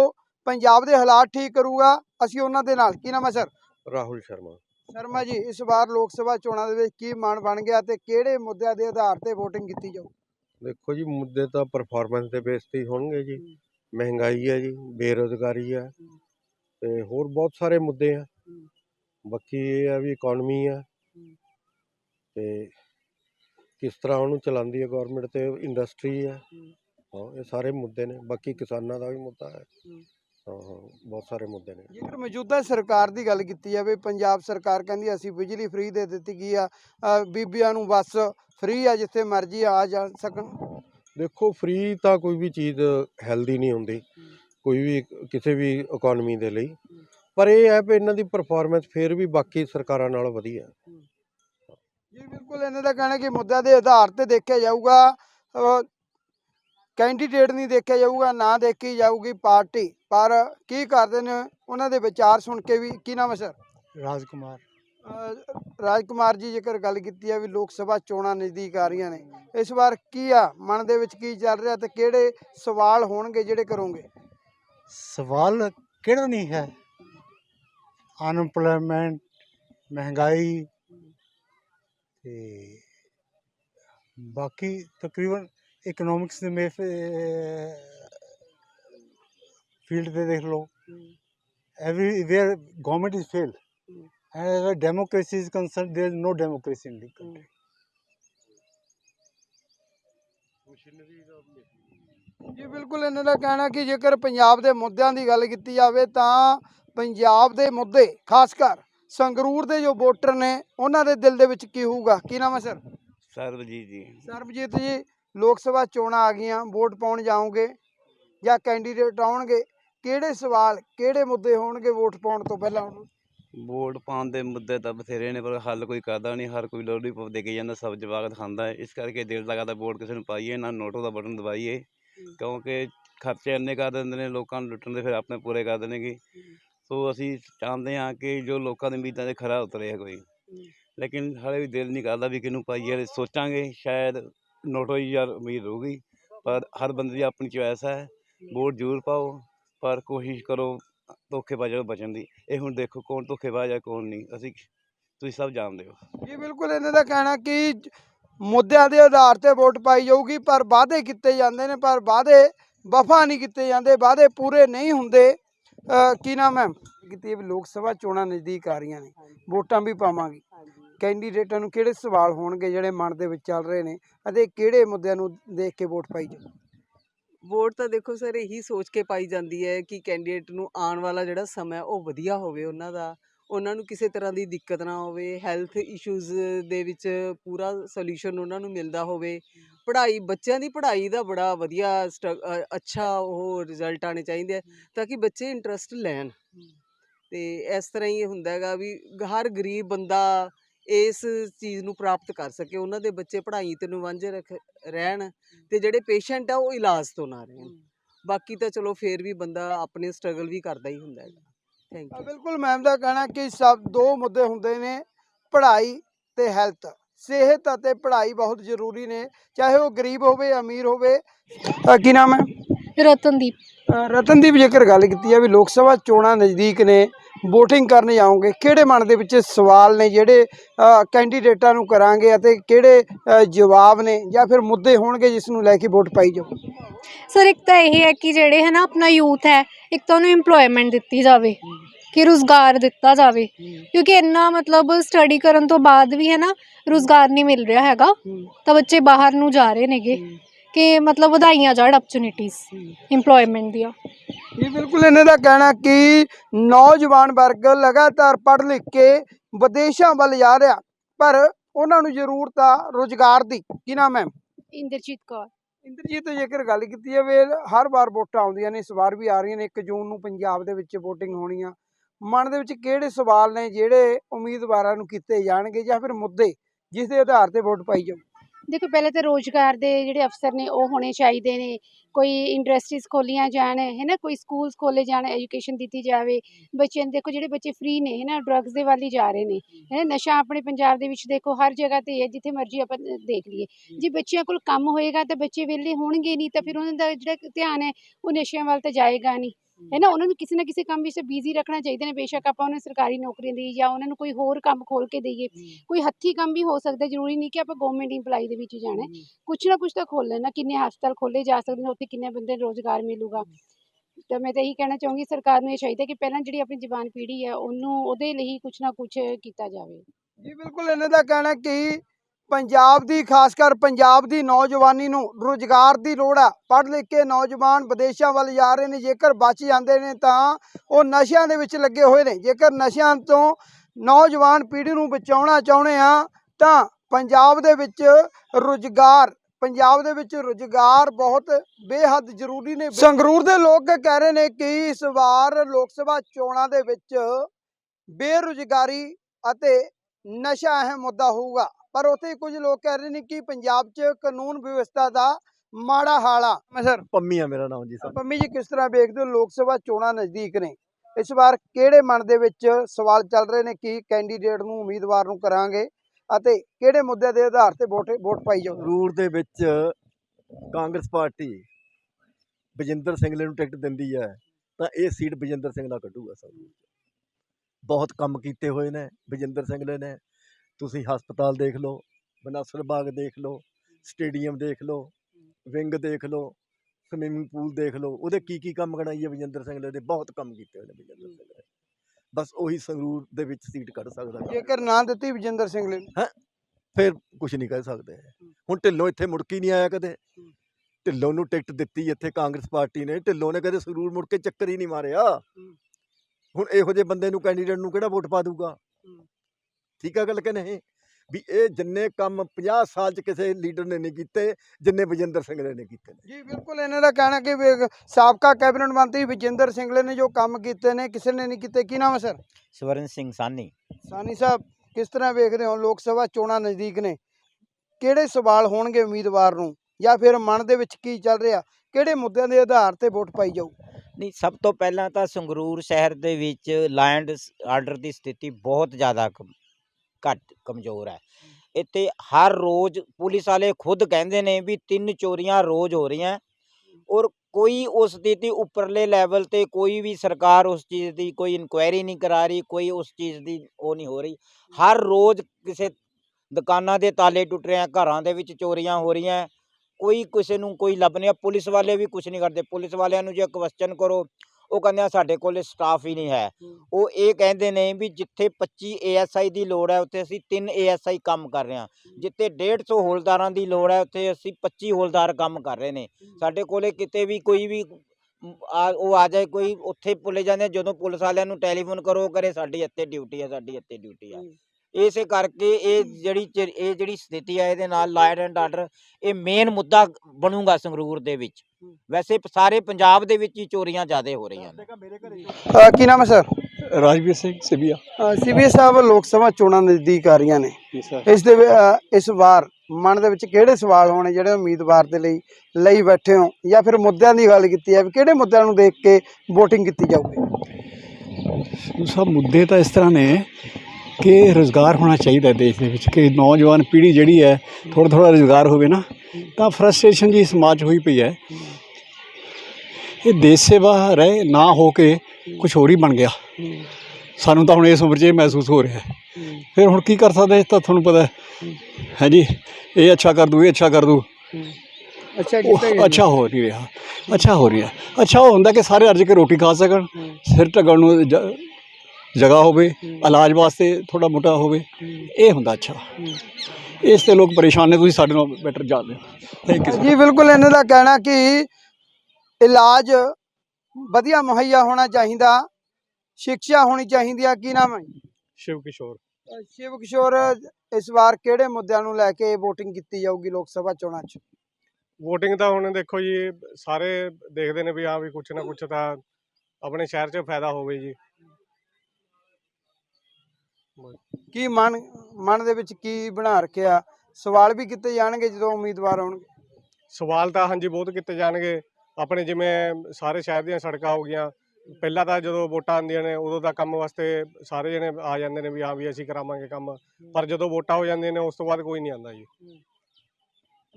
ਪੰਜਾਬ ਦੇ ਹਾਲਾਤ ਠੀਕ ਕਰੂਗਾ ਅਸੀਂ ਉਹਨਾਂ ਦੇ ਨਾਲ। ਕੀ ਨਾਮ ਹੈ ਸਰ? ਰਾਹੁਲ ਸ਼ਰਮਾ। ਸ਼ਰਮਾ ਜੀ ਇਸ ਵਾਰ ਲੋਕ ਸਭਾ ਚੋਣਾਂ ਦੇ ਵਿੱਚ ਕੀ ਮਾਣ ਬਣ ਗਿਆ ਤੇ ਕਿਹੜੇ ਮੁੱਦਿਆਂ ਦੇ ਆਧਾਰ ਤੇ VOTING ਕੀਤੀ ਜਾਊ? ਦੇਖੋ ਜੀ ਮੁੱਦੇ ਤਾਂ ਪਰਫਾਰਮੈਂਸ ਦੇ ਬੇਸ ਤੇ ਹੀ ਹੋਣਗੇ ਜੀ। ਮਹਿੰਗਾਈ ਹੈ ਜੀ ਬੇਰੁਜ਼ਗਾਰੀ ਹੈ। ਤੇ ਹੋਰ ਬਹੁਤ ਸਾਰੇ ਮੁੱਦੇ ਆ। ਬਾਕੀ ਇਹ ਆ ਵੀ ਇਕਨੋਮੀ ਆ। ਤੇ ਕਿਸ ਤਰ੍ਹਾਂ ਉਹਨੂੰ ਚਲਾਉਂਦੀ ਹੈ ਗਵਰਨਮੈਂਟ ਤੇ ਇੰਡਸਟਰੀ ਹੈ। ਹਾਂ ਇਹ ਸਾਰੇ ਮੁੱਦੇ ਨੇ। ਬਾਕੀ ਕਿਸਾਨਾਂ ਦਾ ਵੀ ਮੁੱਦਾ ਹੈ। ਹਾਂ ਹਾਂ ਬਹੁਤ ਸਾਰੇ ਮੁੱਦੇ ਨੇ। ਜੇਕਰ ਮੌਜੂਦਾ ਸਰਕਾਰ ਦੀ ਗੱਲ ਕੀਤੀ ਜਾਵੇ ਪੰਜਾਬ ਸਰਕਾਰ ਕਹਿੰਦੀ ਅਸੀਂ ਬਿਜਲੀ ਫ੍ਰੀ ਦੇ ਦਿੱਤੀ ਗਈ ਆ ਅ, ਬੀਬੀਆਂ ਨੂੰ ਬੱਸ ਫ੍ਰੀ ਆ ਜਿੱਥੇ ਮਰਜ਼ੀ ਆ ਜਾ ਸਕਣ। ਦੇਖੋ ਫ੍ਰੀ ਤਾਂ ਕੋਈ ਵੀ ਚੀਜ਼ ਹੈਲਦੀ ਨਹੀਂ ਹੁੰਦੀ ਕੋਈ ਵੀ ਕਿਸੇ ਵੀ ਇਕਨੋਮੀ ਦੇ ਲਈ। ਪਰ ਇਹ ਹੈ ਵੀ ਇਹਨਾਂ ਦੀ ਪਰਫਾਰਮੈਂਸ ਫਿਰ ਵੀ ਬਾਕੀ ਸਰਕਾਰਾਂ ਨਾਲੋਂ ਵਧੀਆ। ਜੀ ਬਿਲਕੁਲ ਇਹਨਾਂ ਦਾ ਕਹਿਣਾ ਕਿ ਮੁੱਦਿਆਂ ਦੇ ਆਧਾਰ ਤੇ ਦੇਖਿਆ ਜਾਊਗਾ ਕੈਂਡੀਡੇਟ ਨਹੀਂ ਦੇਖਿਆ ਜਾਊਗਾ ਨਾ ਦੇਖੀ ਜਾਊਗੀ ਪਾਰਟੀ ਪਰ ਕੀ ਕਰਦੇ ਨੇ ਉਹਨਾਂ ਦੇ ਵਿਚਾਰ ਸੁਣ ਕੇ ਵੀ ਕੀ ਨਾਮ ਹੈ ਸਰ ਰਾਜਕੁਮਾਰ। ਰਾਜਕੁਮਾਰ ਜੀ ਜੇਕਰ ਗੱਲ ਕੀਤੀ ਹੈ ਵੀ ਲੋਕ ਸਭਾ ਚੋਣਾਂ ਨਜ਼ਦੀਕ ਆ ਰਹੀਆਂ ਨੇ। ਇਸ ਵਾਰ ਕੀ ਆ ਮਨ ਦੇ ਵਿੱਚ ਕੀ ਚੱਲ ਰਿਹਾ ਤੇ ਕਿਹੜੇ ਸਵਾਲ ਹੋਣਗੇ ਜਿਹੜੇ ਕਰੋਗੇ? ਸਵਾਲ ਕਿਹੜਾ ਨਹੀਂ ਹੈ? ਅਨਪਲੋਇਮੈਂਟ ਮਹਿੰਗਾਈ ਤੇ ਬਾਕੀ ਤਕਰੀਬਨ ਇਕਨੋਮਿਕਸ ਦੇ ਮੇ ਫੀਲਡ ਤੇ ਦੇਖ ਲਓ। everywhere government is failed and as far democracy is concerned there is no democracy in the country. ਜੀ ਬਿਲਕੁਲ ਇਹਨਾਂ ਦਾ ਕਹਿਣਾ ਕਿ ਜੇਕਰ ਪੰਜਾਬ ਦੇ ਮੁੱਦਿਆਂ ਦੀ ਗੱਲ ਕੀਤੀ ਜਾਵੇ ਤਾਂ ਪੰਜਾਬ ਦੇ ਮੁੱਦੇ ਖਾਸ ਕਰ ਸੰਗਰੂਰ ਦੇ ਜੋ ਵੋਟਰ ਨੇ ਉਹਨਾਂ ਦੇ ਦਿਲ ਦੇ ਵਿੱਚ ਕੀ ਹੋਊਗਾ? ਕੀ ਨਾਮ ਹੈ ਸਰ? ਸਰਬਜੀਤ ਜੀ। ਸਰਬਜੀਤ ਜੀ ਲੋਕ ਸਭਾ ਚੋਣਾਂ ਆ ਗਈਆਂ ਵੋਟ ਪਾਉਣ ਜਾਓਗੇ ਜਾਂ ਕੈਂਡੀਡੇਟ ਆਉਣਗੇ ਕਿਹੜੇ ਸਵਾਲ ਕਿਹੜੇ ਮੁੱਦੇ ਹੋਣਗੇ ਵੋਟ ਪਾਉਣ ਤੋਂ ਪਹਿਲਾਂ ਵੋਟ ਪਾਉਣ ਦੇ ਮੁੱਦੇ ਤਾਂ ਬਥੇਰੇ ਨੇ ਪਰ ਹੱਲ ਕੋਈ ਕਰਦਾ ਨਹੀਂ ਹਰ ਕੋਈ ਲੋੜੀ ਦੇ ਕੇ ਜਾਂਦਾ ਸਭ ਜਵਾਬ ਦਿਖਾਉਂਦਾ ਹੈ। ਇਸ ਕਰਕੇ ਦਿਲ ਲਗਾਦਾ ਵੋਟ ਕਿਸੇ ਨੂੰ ਪਾਈਏ ਨਾ ਨੋਟੋ ਦਾ ਬਟਨ ਦਬਾਈਏ ਕਿਉਂਕਿ ਖਰਚੇ ਇੰਨੇ ਕਰ ਦਿੰਦੇ ਨੇ ਲੋਕਾਂ ਨੂੰ ਲੁੱਟਣ ਦੇ ਫਿਰ ਆਪਣੇ ਪੂਰੇ ਕਰ ਦੇਣਗੇ। ਸੋ ਅਸੀਂ ਚਾਹੁੰਦੇ ਹਾਂ ਕਿ ਜੋ ਲੋਕਾਂ ਦੀ ਉਮੀਦਾਂ ਦੇ ਖਰਾ ਉਤਰੇ ਕੋਈ। ਲੇਕਿਨ ਹਾਲੇ ਵੀ ਦਿਲ ਨਹੀਂ ਕਰਦਾ ਵੀ ਕਿਹਨੂੰ ਪਾਈਏ ਸੋਚਾਂਗੇ ਸ਼ਾਇਦ ਨੋਟੋ ਹੀ ਯਾਰ ਉਮੀਦ ਹੋਊਗੀ ਪਰ ਹਰ ਬੰਦੇ ਦੀ ਆਪਣੀ ਚੋਇਸ ਹੈ ਵੋਟ ਜ਼ਰੂਰ ਪਾਓ ਪਰ ਕੋਸ਼ਿਸ਼ ਕਰੋ ਧੋਖੇਬਾਜ਼ਾਂ ਤੋਂ ਬਚਣ ਦੀ। ਇਹ ਹੁਣ ਦੇਖੋ ਕੌਣ ਧੋਖੇਬਾਜ਼ ਹੈ ਕੌਣ ਨਹੀਂ। ਅਸੀਂ ਤੁਸੀਂ ਸਭ ਜਾਣਦੇ ਹੋ। ਜੀ ਬਿਲਕੁਲ ਇਹਨਾਂ ਦਾ ਕਹਿਣਾ ਕਿ ਮੁੱਦਿਆਂ ਦੇ ਆਧਾਰ ਤੇ ਵੋਟ ਪਾਈ ਜਾਊਗੀ ਪਰ ਵਾਅਦੇ ਕੀਤੇ ਜਾਂਦੇ ਨੇ ਪਰ ਵਾਅਦੇ ਵਫਾ ਨਹੀਂ ਕੀਤੇ ਜਾਂਦੇ ਵਾਅਦੇ ਪੂਰੇ ਨਹੀਂ ਹੁੰਦੇ। ਕੀ ਨਾਮ ਹੈ? ਕੀਤੀ ਹੈ ਵੀ ਲੋਕ ਸਭਾ ਚੋਣਾਂ ਨਜ਼ਦੀਕ ਆ ਰਹੀਆਂ ਨੇ ਵੋਟਾਂ ਵੀ ਪਾਵਾਂਗੇ। ਕੈਂਡੀਡੇਟਾਂ ਨੂੰ ਕਿਹੜੇ ਸਵਾਲ ਹੋਣਗੇ ਜਿਹੜੇ ਮਨ ਦੇ ਵਿੱਚ ਚੱਲ ਰਹੇ ਨੇ ਅਤੇ ਕਿਹੜੇ ਮੁੱਦਿਆਂ ਨੂੰ ਦੇਖ ਕੇ ਵੋਟ ਪਾਈ ਜਾਊ ਵੋਟ ਤਾਂ ਦੇਖੋ ਸਰ ਇਹੀ ਸੋਚ ਕੇ ਪਾਈ ਜਾਂਦੀ ਹੈ ਕਿ ਕੈਂਡੀਡੇਟ ਨੂੰ ਆਉਣ ਵਾਲਾ ਜਿਹੜਾ ਸਮਾਂ ਉਹ ਵਧੀਆ ਹੋਵੇ ਉਹਨਾਂ ਦਾ। ਉਹਨਾਂ ਨੂੰ ਕਿਸੇ ਤਰ੍ਹਾਂ ਦੀ ਦਿੱਕਤ ਨਾ ਹੋਵੇ ਹੈਲਥ ਇਸ਼ੂਜ਼ ਦੇ ਵਿੱਚ ਪੂਰਾ ਸੋਲੂਸ਼ਨ ਉਹਨਾਂ ਨੂੰ ਮਿਲਦਾ ਹੋਵੇ। ਪੜ੍ਹਾਈ ਬੱਚਿਆਂ ਦੀ ਪੜ੍ਹਾਈ ਦਾ ਬੜਾ ਵਧੀਆ ਅੱਛਾ ਉਹ ਰਿਜ਼ਲਟ ਆਣੇ ਚਾਹੀਦੇ ਆ ਤਾਂ ਕਿ ਬੱਚੇ ਇੰਟਰਸਟ ਲੈਣ। ਤੇ ਇਸ ਤਰ੍ਹਾਂ ਹੀ ਹੁੰਦਾ ਹੈਗਾ ਵੀ ਹਰ ਗਰੀਬ ਬੰਦਾ ਇਸ ਚੀਜ਼ ਨੂੰ ਪ੍ਰਾਪਤ ਕਰ ਸਕੇ ਉਹਨਾਂ ਦੇ ਬੱਚੇ ਪੜ੍ਹਾਈ ਤੋਂ ਵਾਂਝੇ ਰੱਖ ਰਹਿਣ ਤੇ ਜਿਹੜੇ ਪੇਸ਼ੈਂਟ ਆ ਉਹ ਇਲਾਜ ਤੋਂ ਨਾ ਰਹਿਣ। ਬਾਕੀ ਤਾਂ ਚਲੋ ਫੇਰ ਵੀ ਬੰਦਾ ਆਪਣੇ ਸਟਰਗਲ ਵੀ ਕਰਦਾ ਹੀ ਹੁੰਦਾ ਹੈਗਾ। ਥੈਂਕ ਤਾਂ ਯੂ ਬਿਲਕੁਲ ਮੈਮ ਦਾ ਕਹਿਣਾ ਕਿ ਸਭ ਦੋ ਮੁੱਦੇ ਹੁੰਦੇ ਨੇ ਪੜ੍ਹਾਈ ਤੇ ਹੈਲਥ ਸਿਹਤ ਅਤੇ ਪੜ੍ਹਾਈ ਬਹੁਤ ਜ਼ਰੂਰੀ ਨੇ ਚਾਹੇ ਉਹ ਗਰੀਬ ਹੋਵੇ ਅਮੀਰ ਹੋਵੇ। ਅ, ਕੀ ਨਾਮ ਹੈ? ਰਤਨਦੀਪ। ਰਤਨਦੀਪ ਜੇਕਰ ਗੱਲ ਕੀਤੀ ਜਾਵੇ ਲੋਕ ਸਭਾ ਚੋਣਾਂ ਨਜ਼ਦੀਕ ਨੇ VOTING ਕਰਨ ਜਾਓਗੇ? ਕਿਹੜੇ ਮਨ ਦੇ ਵਿੱਚ ਸਵਾਲ ਨੇ ਜਿਹੜੇ ਕੈਂਡੀਡੇਟਾਂ ਨੂੰ ਕਰਾਂਗੇ ਅਤੇ ਕਿਹੜੇ ਜਵਾਬ ਨੇ ਜਾਂ ਫਿਰ ਮੁੱਦੇ ਹੋਣਗੇ ਜਿਸ ਨੂੰ ਲੈ ਕੇ ਵੋਟ ਪਾਈ ਜਾਊ? ਸਰ ਇੱਕ ਤਾਂ ਇਹ ਹੈ ਕਿ ਜਿਹੜੇ ਹੈ ਨਾ ਆਪਣਾ ਯੂਥ ਹੈ, ਇੱਕ ਤਾਂ ਉਹਨੂੰ EMPLOYMENT ਦਿੱਤੀ ਜਾਵੇ, ਕਿ ਰੁਜ਼ਗਾਰ ਦਿੱਤਾ ਜਾਵੇ, ਕਿਉਂਕਿ ਇੰਨਾ ਮਤਲਬ ਸਟੱਡੀ ਕਰਨ ਤੋਂ ਬਾਅਦ ਵੀ ਹੈ ਨਾ ਰੁਜ਼ਗਾਰ ਨਹੀਂ ਮਿਲ ਰਿਹਾ ਹੈਗਾ, ਤਾਂ ਬੱਚੇ ਬਾਹਰ ਨੂੰ ਜਾ ਰਹੇ ਨੇਗੇ। ਕਿ ਮਤਲਬ ਵਧਾਈਆਂ ਜਾਣ ਓਪਰਚੁਨਿਟੀਜ਼ EMPLOYMENT ਦੀਆਂ। ਇਹ ਬਿਲਕੁਲ ਇਹਨਾਂ ਦਾ ਕਹਿਣਾ ਕਿ ਨੌਜਵਾਨ ਵਰਗ ਲਗਾਤਾਰ ਪੜ੍ਹ ਲਿਖ ਕੇ ਵਿਦੇਸ਼ਾਂ ਵੱਲ ਜਾ ਰਿਹਾ ਪਰ ਉਹਨਾਂ ਨੂੰ ਜ਼ਰੂਰਤ ਆ ਰੋਜ਼ਗਾਰ ਦੀ। ਕੀ ਨਾਮ ਹੈ? ਇੰਦਰਜੀਤ ਕੌਰ। ਇੰਦਰਜੀਤ ਜੇਕਰ ਗੱਲ ਕੀਤੀ ਜਾਵੇ ਹਰ ਵਾਰ ਵੋਟਾਂ ਆਉਂਦੀਆਂ ਨੇ ਇਸ ਵਾਰ ਵੀ ਆ ਰਹੀਆਂ ਨੇ 1 ਜੂਨ ਨੂੰ ਪੰਜਾਬ ਦੇ ਵਿੱਚ VOTING ਹੋਣੀ ਆ ਮਨ ਦੇ ਵਿੱਚ ਕਿਹੜੇ ਸਵਾਲ ਨੇ ਜਿਹੜੇ ਉਮੀਦਵਾਰਾਂ ਨੂੰ ਕੀਤੇ ਜਾਣਗੇ ਜਾਂ ਫਿਰ ਮੁੱਦੇ ਜਿਸ ਦੇ ਆਧਾਰ ਤੇ ਵੋਟ ਪਾਈ ਜਾਊ? ਦੇਖੋ, ਪਹਿਲੇ ਤਾਂ ਰੋਜ਼ਗਾਰ ਦੇ ਜਿਹੜੇ ਅਫਸਰ ਨੇ, ਉਹ ਹੋਣੇ ਚਾਹੀਦੇ ਨੇ। ਕੋਈ ਇੰਡਸਟਰੀਜ਼ ਖੋਲੀਆਂ ਜਾਣ ਹੈ ਨਾ ਕੋਈ ਸਕੂਲਸ ਖੋਲੇ ਜਾਣ ਐਜੂਕੇਸ਼ਨ ਦਿੱਤੀ ਜਾਵੇ। ਬੱਚਿਆਂ ਦੇਖੋ, ਜਿਹੜੇ ਬੱਚੇ ਫ੍ਰੀ ਨੇ ਹੈ ਨਾ ਡਰੱਗਸ ਦੇ ਵੱਲ ਹੀ ਜਾ ਰਹੇ ਨੇ ਹੈ ਨਾ ਨਸ਼ਾ ਆਪਣੇ ਪੰਜਾਬ ਦੇ ਵਿੱਚ ਦੇਖੋ, ਹਰ ਜਗ੍ਹਾ ਤੇ ਹੈ, ਜਿੱਥੇ ਮਰਜ਼ੀ ਆਪਾਂ ਦੇਖ ਲਈਏ। ਜੇ ਬੱਚਿਆਂ ਕੋਲ ਕੰਮ ਹੋਏਗਾ, ਤਾਂ ਬੱਚੇ ਵਿਹਲੇ ਹੋਣਗੇ ਨਹੀਂ, ਤਾਂ ਫਿਰ ਉਹਨਾਂ ਦਾ ਜਿਹੜਾ ਧਿਆਨ ਹੈ, ਉਹ ਨਸ਼ਿਆਂ ਵੱਲ ਤਾਂ ਜਾਏਗਾ ਨਹੀਂ। ਹੈ ਨਾ ਉਹਨਾਂ ਨੂੰ ਕਿਸੇ ਨਾ ਕਿਸੇ ਕੰਮ ਵਿੱਚ ਬਿਜ਼ੀ ਰੱਖਣਾ ਚਾਹੀਦਾ ਨੇ ਬੇਸ਼ੱਕ ਆਪਾਂ ਉਹਨਾਂ ਨੂੰ ਸਰਕਾਰੀ ਨੌਕਰੀਆਂ ਦੇਈਏ ਜਾਂ ਉਹਨਾਂ ਨੂੰ ਕੋਈ ਹੋਰ ਕੰਮ ਖੋਲ ਕੇ ਦੇਈਏ। ਕੋਈ ਹੱਥੀ ਕੰਮ ਵੀ ਹੋ ਸਕਦਾ ਜ਼ਰੂਰੀ ਨਹੀਂ ਕਿ ਆਪਾਂ ਗਵਰਨਮੈਂਟ ਇੰਪਲਾਈ ਦੇ ਵਿੱਚ ਜਾਣਾ। ਕੁਛ ਨਾ ਕੁਛ ਤਾਂ ਖੋਲ੍ਹਣਾ ਨਾ ਕਿੰਨੇ ਹਸਪਤਾਲ ਖੋਲ੍ਹੇ ਜਾ ਸਕਦੇ ਨੇ ਉੱਥੇ ਕਿੰਨੇ ਬੰਦੇ ਨੂੰ ਰੋਜ਼ਗਾਰ ਮਿਲੂਗਾ। ਤਾਂ ਮੈਂ ਤਾਂ ਇਹੀ ਕਹਿਣਾ ਚਾਹੂੰਗੀ ਸਰਕਾਰ ਨੂੰ ਇਹ ਚਾਹੀਦਾ ਕਿ ਪਹਿਲਾਂ ਜਿਹੜੀ ਆਪਣੀ ਜਵਾਨ ਪੀੜ੍ਹੀ ਹੈ ਉਹਨੂੰ ਉਹਦੇ ਲਈ ਕੁਛ ਨਾ ਕੁਛ ਕੀਤਾ ਜਾਵੇ। ਜੀ ਬਿਲਕੁਲ ਇਹਨਾਂ ਦਾ ਕਹਿਣਾ ਕਿ ਪੰਜਾਬ ਦੀ, ਖਾਸ ਕਰ ਪੰਜਾਬ ਦੀ ਨੌਜਵਾਨੀ ਨੂੰ ਰੁਜ਼ਗਾਰ ਦੀ ਲੋੜ ਆ। ਪੜ੍ਹ ਲਿਖ ਕੇ ਨੌਜਵਾਨ ਵਿਦੇਸ਼ਾਂ ਵੱਲ ਜਾ ਰਹੇ ਨੇ, ਜੇਕਰ ਬਚ ਜਾਂਦੇ ਨੇ ਤਾਂ ਉਹ ਨਸ਼ਿਆਂ ਦੇ ਵਿੱਚ ਲੱਗੇ ਹੋਏ ਨੇ। ਜੇਕਰ ਨਸ਼ਿਆਂ ਤੋਂ ਨੌਜਵਾਨ ਪੀੜ੍ਹੀ ਨੂੰ ਬਚਾਉਣਾ ਚਾਹੁੰਦੇ ਆ, ਤਾਂ ਪੰਜਾਬ ਦੇ ਵਿੱਚ ਰੁਜ਼ਗਾਰ, ਪੰਜਾਬ ਦੇ ਵਿੱਚ ਰੁਜ਼ਗਾਰ ਬਹੁਤ ਬੇਹੱਦ ਜ਼ਰੂਰੀ ਨੇ। ਸੰਗਰੂਰ ਦੇ ਲੋਕ ਕਹਿ ਰਹੇ ਨੇ ਕਿ ਇਸ ਵਾਰ ਲੋਕ ਸਭਾ ਚੋਣਾਂ ਦੇ ਵਿੱਚ ਬੇਰੁਜ਼ਗਾਰੀ ਅਤੇ ਨਸ਼ਾ ਅਹਿਮ ਮੁੱਦਾ ਹੋਊਗਾ। ਪਰ ਉੱਥੇ ਕੁਝ ਲੋਕ ਕਹਿ ਰਹੇ ਨੇ ਕਿ ਪੰਜਾਬ 'ਚ ਕਾਨੂੰਨ ਵਿਵਸਥਾ ਦਾ ਮਾੜਾ ਹਾਲ ਮੈਂ ਸਰ ਪੰਮੀ ਆ ਮੇਰਾ ਨਾਮ ਜੀ ਸਰ। ਪੰਮੀ ਜੀ ਕਿਸ ਤਰ੍ਹਾਂ ਵੇਖਦੇ ਹੋ ਲੋਕ ਸਭਾ ਚੋਣਾਂ ਨਜ਼ਦੀਕ ਨੇ? ਇਸ ਵਾਰ ਕਿਹੜੇ ਮਨ ਦੇ ਵਿੱਚ ਸਵਾਲ ਚੱਲ ਰਹੇ ਨੇ ਕਿ ਕੈਂਡੀਡੇਟ ਨੂੰ ਉਮੀਦਵਾਰ ਨੂੰ ਕਰਾਂਗੇ ਅਤੇ ਕਿਹੜੇ ਮੁੱਦੇ ਦੇ ਆਧਾਰ ਤੇ ਵੋਟ ਵੋਟ ਪਾਈ ਜਾਊਗੀ? ਰੂਟ ਦੇ ਵਿੱਚ ਕਾਂਗਰਸ ਪਾਰਟੀ ਬਜਿੰਦਰ ਸਿੰਘਲੇ ਨੂੰ ਟਿਕਟ ਦਿੰਦੀ ਹੈ ਤਾਂ ਇਹ ਸੀਟ ਬਜਿੰਦਰ ਸਿੰਘ ਦਾ ਕੱਢੂਗਾ ਸਰ। ਬਹੁਤ ਕੰਮ ਕੀਤੇ ਹੋਏ ਨੇ ਬਜਿੰਦਰ ਸਿੰਘਲੇ ਨੇ। ਤੁਸੀਂ ਹਸਪਤਾਲ ਦੇਖ ਲਓ ਬਨਾਸਰ ਬਾਗ ਦੇਖ ਲਓ ਸਟੇਡੀਅਮ ਦੇਖ ਲਓ ਵਿੰਗ ਦੇਖ ਲਓ ਸਵਿਮਿੰਗ ਪੂਲ ਦੇਖ ਲਓ ਉਹਦੇ ਕੀ ਕੀ ਕੰਮ ਗਣਾਈ ਹੈ ਬਜਿੰਦਰ ਸਿੰਘਲੇ ਦੇ ਬਹੁਤ ਕੰਮ ਕੀਤੇ ਹੋਏ ਨੇ ਬਜਿੰਦਰ ਸਿੰਘ ਨੇ। ਬਸ ਉਹੀ ਸੰਗਰੂਰ ਦੇ ਵਿੱਚ ਸੀਟ ਕੱਢ ਸਕਦਾ ਜੇਕਰ ਨਾ ਦਿੱਤੀ ਵਿਜੇਂਦਰ ਸਿੰਘ ਨੇ। ਹੈਂ? ਫਿਰ ਕੁਝ ਨਹੀਂ ਕਹਿ ਸਕਦੇ। ਹੁਣ ਢਿੱਲੋਂ ਇੱਥੇ ਮੁੜ ਕੇ ਨਹੀਂ ਆਇਆ ਕਦੇ। ਢਿੱਲੋਂ ਨੂੰ ਟਿਕਟ ਦਿੱਤੀ ਇੱਥੇ ਕਾਂਗਰਸ ਪਾਰਟੀ ਨੇ ਢਿੱਲੋਂ ਨੇ ਕਦੇ ਸੰਗਰੂਰ ਮੁੜ ਕੇ ਚੱਕਰ ਹੀ ਨਹੀਂ ਮਾਰਿਆ। ਹੁਣ ਇਹੋ ਜਿਹੇ ਬੰਦੇ ਨੂੰ ਕੈਂਡੀਡੇਟ ਨੂੰ ਕਿਹੜਾ ਵੋਟ ਪਾ ਦੂਗਾ ਠੀਕ ਆ ਗੱਲ ਕਿ ਨਹੀਂ? ਵੀ ਇਹ ਜਿੰਨੇ ਕੰਮ 50 ਸਾਲ ਚ ਕਿਸੇ ਲੀਡਰ ਨੇ ਨਹੀਂ ਕੀਤੇ ਜਿੰਨੇ ਬਜਿੰਦਰ ਸਿੰਘ ਨੇ ਕੀਤੇ ਨੇ। ਜੀ ਬਿਲਕੁਲ ਇਹਨਾਂ ਦਾ ਕਹਿਣਾ ਕਿ ਸਾਬਕਾ ਕੈਬਨਿਟ ਮੰਤਰੀ ਵਿਜੇਂਦਰ ਸਿੰਘਲੇ ਨੇ ਜੋ ਕੰਮ ਕੀਤੇ ਨੇ ਕਿਸੇ ਨੇ ਨਹੀਂ ਕੀਤੇ। ਕੀ ਨਾਮ ਹੈ ਸਰ? ਸਵਰਨ ਸਿੰਘ ਸਾਨੀ। ਸਾਨੀ ਸਾਹਿਬ ਕਿਸ ਤਰ੍ਹਾਂ ਵੇਖਦੇ ਹੋ ਲੋਕ ਸਭਾ ਚੋਣਾਂ ਨਜ਼ਦੀਕ ਨੇ? ਕਿਹੜੇ ਸਵਾਲ ਹੋਣਗੇ ਉਮੀਦਵਾਰ ਨੂੰ? ਜਾਂ ਫਿਰ ਮਨ ਦੇ ਵਿੱਚ ਕੀ ਚੱਲ ਰਿਹਾ? ਕਿਹੜੇ ਮੁੱਦਿਆਂ ਦੇ ਆਧਾਰ ਤੇ ਵੋਟ ਪਾਈ ਜਾਊ? ਨਹੀਂ ਸਭ ਤੋਂ ਪਹਿਲਾਂ ਤਾਂ ਸੰਗਰੂਰ ਸ਼ਹਿਰ ਦੇ ਵਿੱਚ ਲਾਇੰਡ ਆਰਡਰ ਦੀ ਸਥਿਤੀ ਬਹੁਤ ਜ਼ਿਆਦਾ ਕਮ- ਘੱਟ ਕਮਜ਼ੋਰ ਹੈ। ਇੱਥੇ ਹਰ ਰੋਜ਼ ਪੁਲਿਸ ਵਾਲੇ ਖੁਦ ਕਹਿੰਦੇ ਨੇ ਵੀ ਤਿੰਨ ਚੋਰੀਆਂ ਰੋਜ਼ ਹੋ ਰਹੀਆਂ ਔਰ ਕੋਈ ਉਸ ਦੀ ਉੱਪਰਲੇ ਲੈਵਲ ਤੇ ਕੋਈ ਵੀ ਸਰਕਾਰ ਉਸ ਚੀਜ਼ ਦੀ ਕੋਈ ਇਨਕੁਆਇਰੀ ਨਹੀਂ ਕਰਾ ਰਹੀ ਕੋਈ ਉਸ ਚੀਜ਼ ਦੀ ਉਹ ਨਹੀਂ ਹੋ ਰਹੀ। ਹਰ ਰੋਜ਼ ਕਿਸੇ ਦੁਕਾਨਾਂ ਦੇ ਤਾਲੇ ਟੁੱਟ ਰਹੇ ਆ ਘਰਾਂ ਦੇ ਵਿੱਚ ਚੋਰੀਆਂ ਹੋ ਰਹੀਆਂ ਕੋਈ ਕਿਸੇ ਨੂੰ ਕੋਈ ਲੱਭ ਨਹੀਂ ਪੁਲਿਸ ਵਾਲੇ ਵੀ ਕੁਝ ਨਹੀਂ ਕਰਦੇ। ਪੁਲਿਸ ਵਾਲਿਆਂ ਨੂੰ ਜੇ ਕੁਐਸਚਨ ਕਰੋ ਉਹ ਕਹਿੰਦੇ ਆ ਸਾਡੇ ਕੋਲ ਸਟਾਫ ਹੀ ਨਹੀਂ ਹੈ। ਉਹ ਇਹ ਕਹਿੰਦੇ ਨੇ ਵੀ ਜਿੱਥੇ 25 ਏਐਸਆਈ ਦੀ ਲੋੜ ਹੈ ਉੱਥੇ ਅਸੀਂ 3 ਏਐਸਆਈ ਕੰਮ ਕਰ ਰਹੇ ਹਾਂ। ਜਿੱਥੇ 150 ਹੌਲਦਾਰਾਂ ਦੀ ਲੋੜ ਹੈ ਉੱਥੇ ਅਸੀਂ 25 ਹੌਲਦਾਰ ਕੰਮ ਕਰ ਰਹੇ ਨੇ। ਸਾਡੇ ਕੋਲੇ ਕਿਤੇ ਵੀ ਕੋਈ ਵੀ ਆ ਉਹ ਆ ਜਾਏ ਕੋਈ ਉੱਥੇ ਭੁੱਲੇ ਜਾਂਦੇ ਜਦੋਂ ਪੁਲਿਸ ਵਾਲਿਆਂ ਨੂੰ ਟੈਲੀਫੋਨ ਕਰੋ ਕਰੇ ਸਾਡੀ ਇੱਥੇ ਡਿਊਟੀ ਹੈ ਸਾਡੀ ਇੱਥੇ ਡਿਊਟੀ ਹੈ। ਇਸੇ ਕਰਕੇ ਇਹ ਜਿਹੜੀ ਇਹ ਜਿਹੜੀ ਸਥਿਤੀ ਹੈ ਇਹਦੇ ਨਾਲ ਲਾਇਡ ਐਂਡ ਆਰਡਰ ਇਹ ਮੇਨ ਮੁੱਦਾ ਬਣੂਗਾ ਸੰਗਰੂਰ ਦੇ ਵਿੱਚ। ਵੈਸੇ ਸਾਰੇ ਪੰਜਾਬ ਦੇ ਵਿੱਚ ਹੀ ਚੋਰੀਆਂ ਜ਼ਿਆਦਾ ਹੋ ਰਹੀਆਂ ਨੇ। ਅ, ਕੀ ਨਾਮ ਹੈ ਸਰ? ਰਾਜਵੀਰ ਸਿੰਘ ਸਿਬੀਆ। ਸੀਬੀਐਸ ਸਾਹਿਬ ਲੋਕ ਸਭਾ ਚੋਣਾਂ ਨਜ਼ਦੀਕ ਆ ਰਹੀਆਂ ਨੇ। ਇਸ ਦੇ ਵਿ- ਅ, ਇਸ ਵਾਰ ਮਨ ਦੇ ਵਿੱਚ ਕਿਹੜੇ ਸਵਾਲ ਹੋਣੇ ਜਿਹੜੇ ਉਮੀਦਵਾਰ ਦੇ ਲਈ ਲਈ ਬੈਠੇ ਹੋ? ਜਾਂ ਫਿਰ ਮੁੱਦਿਆਂ ਦੀ ਗੱਲ ਕੀਤੀ ਹੈ ਵੀ ਕਿਹੜੇ ਮੁੱਦਿਆਂ ਨੂੰ ਦੇਖ ਕੇ VOTING ਕੀਤੀ ਜਾਊਗੀ? ਸਭ ਮੁੱਦੇ ਤਾਂ ਇਸ ਤਰ੍ਹਾਂ ਨੇ ਕਿ ਰੋਜ਼ਗਾਰ ਹੋਣਾ ਚਾਹੀਦਾ ਦੇਸ਼ ਦੇ ਵਿੱਚ ਕਿ ਨੌਜਵਾਨ ਪੀੜ੍ਹੀ ਜਿਹੜੀ ਹੈ ਥੋੜਾ ਥੋੜਾ ਰੋਜ਼ਗਾਰ ਹੋਵੇ ਨਾ ਤਾਂ ਫਰਸਟ੍ਰੇਸ਼ਨ ਜੀ ਸਮਾਜ 'ਚ ਹੋਈ ਪਈ ਹੈ। ਇਹ ਦੇਸ਼ ਸੇਵਾ ਰਹੇ ਨਾ ਹੋ ਕੇ ਕੁਝ ਹੋਰ ਹੀ ਬਣ ਗਿਆ। ਸਾਨੂੰ ਤਾਂ ਹੁਣ ਇਸ ਉਮਰ 'ਚ ਇਹ ਮਹਿਸੂਸ ਹੋ ਰਿਹਾ ਫਿਰ ਹੁਣ ਕੀ ਕਰ ਸਕਦੇ ਇਹ ਤਾਂ ਤੁਹਾਨੂੰ ਪਤਾ ਹੈ। ਜੀ ਇਹ ਅੱਛਾ ਕਰ ਦੂ ਇਹ ਅੱਛਾ ਕਰ ਦੂ। ਅੱਛਾ ਅੱਛਾ ਹੋ ਨਹੀਂ ਰਿਹਾ। ਅੱਛਾ ਹੋ ਰਿਹਾ। ਅੱਛਾ ਹੁੰਦਾ ਕਿ ਸਾਰੇ ਅਰਜ ਕੇ ਰੋਟੀ ਖਾ ਸਕਣ ਸਿਰ ਢੱਕਣ ਨੂੰ ਜਗ੍ਹਾ ਹੋਵੇ ਇਲਾਜ ਵਾਸਤੇ ਥੋੜਾ ਮੋਟਾ ਹੋਵੇ ਇਹ ਹੁੰਦਾ ਅੱਛਾ। ਇਸ ਤੇ ਲੋਕ ਪਰੇਸ਼ਾਨ ਨੇ ਤੁਸੀਂ ਸਾਡੇ ਨਾਲ ਬੈਟਰ ਜਾਣਦੇ ਹੋ ਥੈਂਕ ਯੂ ਜੀ ਬਿਲਕੁਲ ਇਹਨਾਂ ਦਾ ਕਹਿਣਾ ਕਿ ਇਲਾਜ ਵਧੀਆ ਮੁਹੱਈਆ ਹੋਣਾ ਚਾਹੀਦਾ ਸਿੱਖਿਆ ਹੋਣੀ ਚਾਹੀਦੀ ਆ ਕੀ ਨਾਮ ਹੈ? ਸ਼ਿਵ ਕਿਸ਼ੋਰ। ਸ਼ਿਵ ਕਿਸ਼ੋਰ ਇਸ ਵਾਰ ਕਿਹੜੇ ਮੁੱਦਿਆਂ ਨੂੰ ਲੈ ਕੇ VOTING ਕੀਤੀ ਜਾਊਗੀ ਲੋਕ ਸਭਾ ਚੋਣਾਂ 'ਚ? ਵੋਟਿੰਗ ਤਾਂ ਹੁਣ ਦੇਖੋ ਜੀ ਸਾਰੇ ਦੇਖਦੇ ਨੇ ਵੀ ਹਾਂ ਵੀ ਕੁਛ ਨਾ ਕੁਛ ਤਾਂ ਆਪਣੇ ਸ਼ਹਿਰ 'ਚ ਫਾਇਦਾ ਹੋਵੇ ਜੀ। ਕੀ ਮਨ ਮਨ ਦੇ ਵਿੱਚ ਕੀ ਬਣਾ ਰੱਖਿਆ? ਸਵਾਲ ਵੀ ਕੀਤੇ ਜਾਣਗੇ ਜਦੋਂ ਉਮੀਦਵਾਰ ਆਉਣਗੇ। ਸਵਾਲ ਤਾਂ ਹਾਂਜੀ ਬਹੁਤ ਕੀਤੇ ਜਾਣਗੇ। ਆਪਣੇ ਜਿਵੇਂ ਸਾਰੇ ਸ਼ਹਿਰ ਦੀਆਂ ਸੜਕਾਂ ਹੋ ਗਈਆਂ ਪਹਿਲਾਂ ਤਾਂ ਜਦੋਂ ਵੋਟਾਂ ਆਉਂਦੀਆਂ ਨੇ ਉਦੋਂ ਦਾ ਕੰਮ ਵਾਸਤੇ ਸਾਰੇ ਜਣੇ ਆ ਜਾਂਦੇ ਨੇ ਵੀ ਹਾਂ ਵੀ ਅਸੀਂ ਕਰਾਵਾਂਗੇ ਕੰਮ। ਪਰ ਜਦੋਂ ਵੋਟਾਂ ਹੋ ਜਾਂਦੀਆਂ ਨੇ ਉਸ ਤੋਂ ਬਾਅਦ ਕੋਈ ਨਹੀਂ ਆਉਂਦਾ ਜੀ।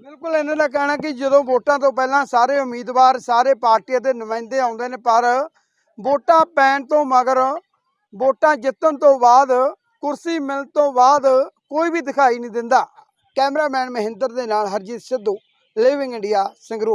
ਬਿਲਕੁਲ ਇਹਨਾਂ ਦਾ ਕਹਿਣਾ ਕਿ ਜਦੋਂ ਵੋਟਾਂ ਤੋਂ ਪਹਿਲਾਂ ਸਾਰੇ ਉਮੀਦਵਾਰ ਸਾਰੇ ਪਾਰਟੀਆਂ ਦੇ ਨੁਮਾਇੰਦੇ ਆਉਂਦੇ ਨੇ ਪਰ ਵੋਟਾਂ ਪੈਣ ਤੋਂ ਮਗਰ ਵੋਟਾਂ ਜਿੱਤਣ ਤੋਂ ਬਾਅਦ ਕੁਰਸੀ ਮਿਲਣ ਤੋਂ ਬਾਅਦ ਕੋਈ ਵੀ ਦਿਖਾਈ ਨਹੀਂ ਦਿੰਦਾ। ਕੈਮਰਾਮੈਨ ਮਹਿੰਦਰ ਦੇ ਨਾਲ ਹਰਜੀਤ ਸਿੱਧੂ ਲਿਵਿੰਗ ਇੰਡੀਆ ਸੰਗਰੂਰ।